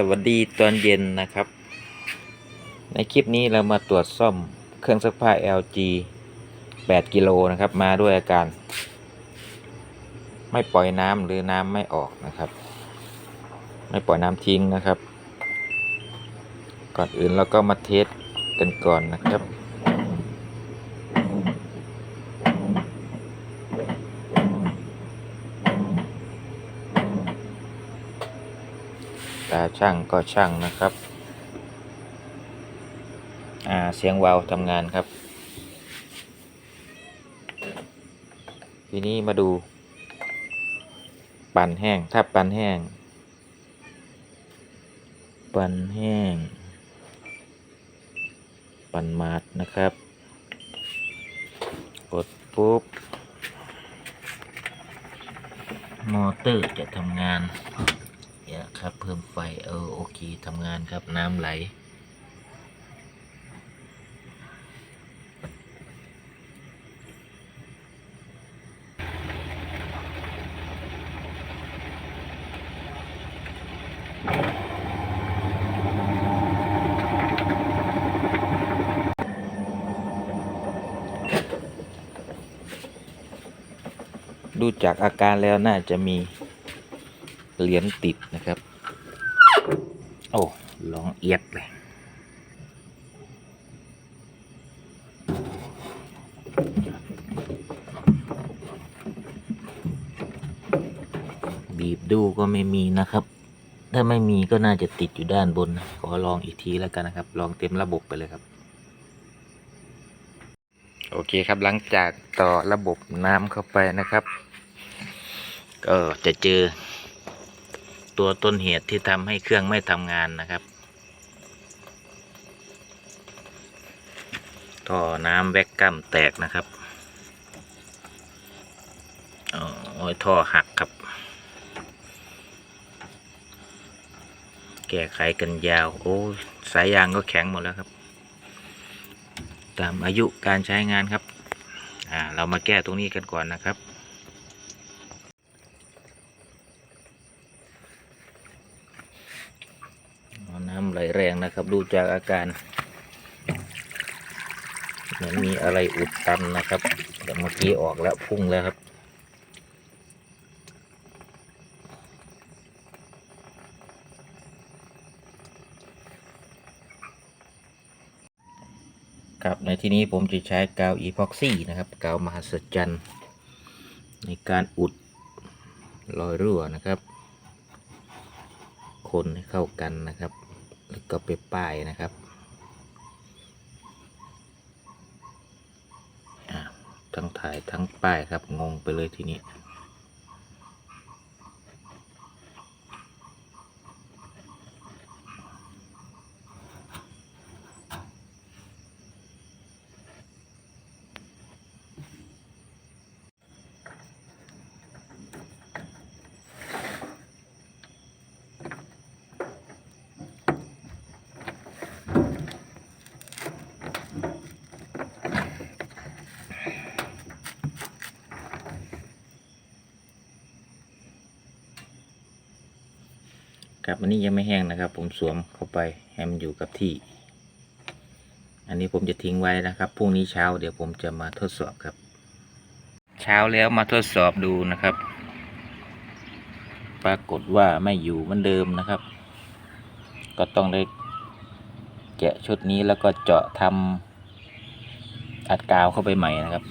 สวัสดีตอนเย็นนะครับ ในคลิปนี้เรามาตรวจซ่อมเครื่องซักผ้า LG 8 กิโลนะครับ มาด้วยอาการ ไม่ปล่อยน้ำหรือน้ำไม่ออกนะครับ ไม่ปล่อยน้ำทิ้งนะครับ ก่อนอื่นเราก็มาเทสกันก่อนนะครับ ตาช่างก็ช่างนะครับ อ่า เสียงวาวทำงานครับ ทีนี้มาดู ปั่นแห้ง ถ้าปั่นแห้ง ปั่นแห้ง ปั่นมาดนะครับ กดปุ๊บ มอเตอร์จะทำงาน ครับ เพิ่มไฟเออโอเคทำงานครับน้ำไหล ดูจากอาการแล้วน่าจะมี เหรียญติดนะครับ โอ้ลองเอียดเลยบีบดูก็ไม่มีนะครับ ถ้าไม่มีก็น่าจะติดอยู่ด้านบนนะขอลองอีกทีแล้วกันนะครับ ลองเต็มระบบไปเลยครับ โอเคครับหลังจากต่อระบบน้ำเข้าไปนะครับ ก็จะเจอ ตัวต้นเหตุที่ทำให้เครื่องไม่ทำงานนะครับ ท่อน้ำแวกกัมแตกนะครับอ๋อท่อหักครับ แก้ไขกันยาว โอ้สายยางก็แข็งหมดแล้วครับ ตามอายุการใช้งานครับ อ่า เรามาแก้ตรงนี้กันก่อนนะครับเอาน้ำ ไหลแรงนะครับ ดูจากอาการเหมือนมีอะไรอุดตันนะครับแต่เมื่อกี้ออกแล้วพุ่งแล้วครับครับในที่นี้ผมจะใช้กาวอีพ็อกซี่นะครับกาวมหัศจรรย์ในการอุดรอยรั่วนะครับ คนให้เข้ากันนะครับ ก็ไปป้ายนะครับทั้งถ่ายทั้งป้ายครับงงไปเลยทีนี้ ครับอันนี้ยังไม่แห้งนะครับ ผมสวมเข้าไปให้มันอยู่กับที่ อันนี้ผมจะทิ้งไว้นะครับพรุ่งนี้เช้าเดี๋ยวผมจะมาทดสอบครับ เช้าแล้วมาทดสอบดูนะครับ ปรากฏว่าไม่อยู่เหมือนเดิมนะครับ ก็ต้องได้แกะชุดนี้แล้วก็เจาะทำอัดกาวเข้าไปใหม่นะครับ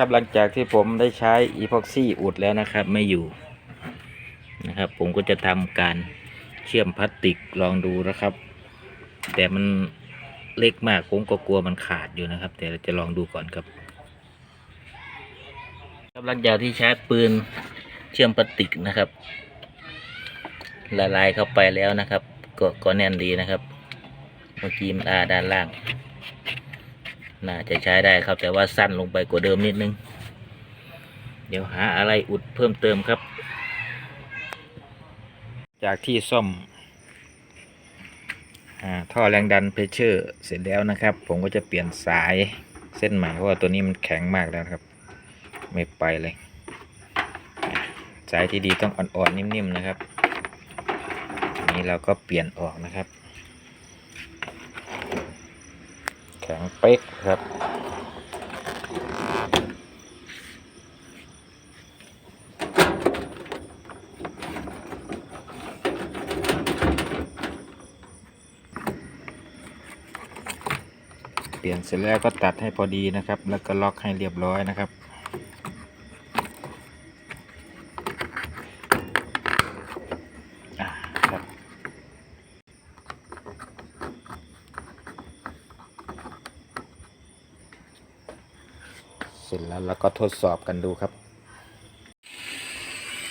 ครับหลังจากที่ผมได้ใช้อีพ็อกซี่อุดแล้วนะครับ ไม่อยู่นะครับ ผมก็จะทำการเชื่อมพลาสติกลองดูนะครับ แต่มันเล็กมากผมก็กลัวมันขาดอยู่นะครับ แต่เราจะลองดูก่อนครับครับหลังจากที่ใช้ปืนเชื่อมพลาสติกนะครับ ละลายเข้าไปแล้วนะครับก็ก็แน่นดีนะครับ เมื่อกี้มันอาด้านล่าง น่าจะใช้ได้ครับ แต่ว่าสั้นลงไปกว่าเดิมนิดนึง เดี๋ยวหาอะไรอุดเพิ่มเติมครับ จากที่ซ่อมอาท่อแรงดันเพชเชอร์เสร็จแล้วนะครับ ผมก็จะเปลี่ยนสายเส้นใหม่เพราะว่าตัวนี้มันแข็งมากแล้วครับ ไม่ไปเลย สายที่ดีต้องอ่อนๆนิ่มๆนะครับนี้เราก็เปลี่ยนออกนะครับ แข็งเป๊กครับเปลี่ยนเสร็จแล้วก็ตัดให้พอดีนะครับ แล้วก็ล็อกให้เรียบร้อยนะครับ อ่าครับ เสร็จแล้วเราก็ทดสอบกันดูครับ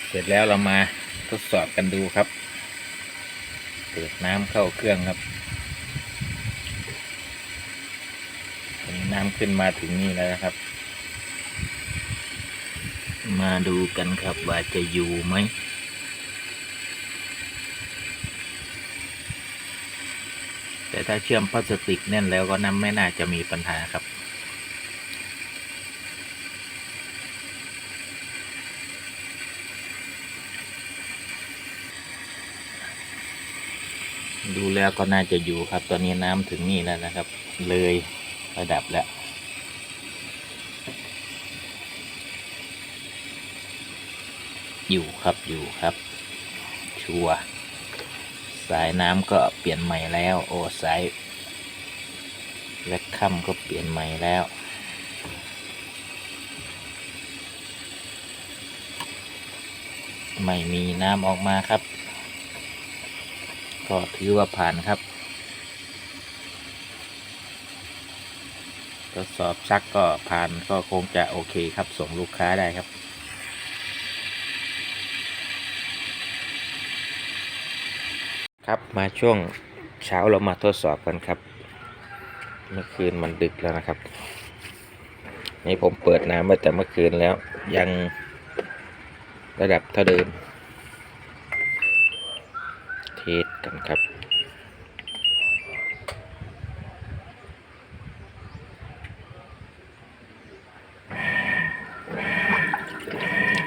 เสร็จแล้วเรามาทดสอบกันดูครับเปิดน้ำเข้าเครื่องครับนนี้น้ำขึ้นมาถึงนี่แล้วนะครับ มาดูกันครับว่าจะอยู่ไหมแต่ถ้าเชื่อมพลาสติกแน่นแล้วก็น้ำไม่น่าจะมีปัญหาครับ ดูแล้วก็น่าจะอยู่ครับ ตอนนี้น้ำถึงนี่แล้วนะครับ เลยระดับแล้วอยู่ครับอยู่ครับ ชัวร์สายน้ำก็เปลี่ยนใหม่แล้ว โอ้สายแลกค่ำก็เปลี่ยนใหม่แล้วไม่มีน้ำออกมาครับ ก็ถือว่าผ่านครับทดสอบซักก็ผ่านก็คงจะโอเคครับ ส่งลูกค้าได้ครับ ครับมาช่วงเช้าเรามาทดสอบกันครับ เมื่อคืนมันดึกแล้วนะครับ นี่ผมเปิดน้ำมาแต่เมื่อคืนแล้วยังระดับเท่าเดิม สกันครับ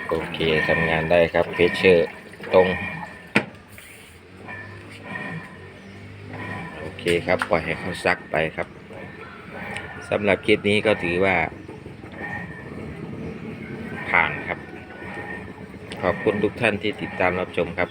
โอเคทำงานได้ครับเพชเชอร์ตรง โอเคครับ ปล่อยให้เขาซักไปครับสำหรับคลิปนี้ก็ถือว่า ผ่านครับ ขอบคุณทุกท่านที่ติดตามรับชมครับ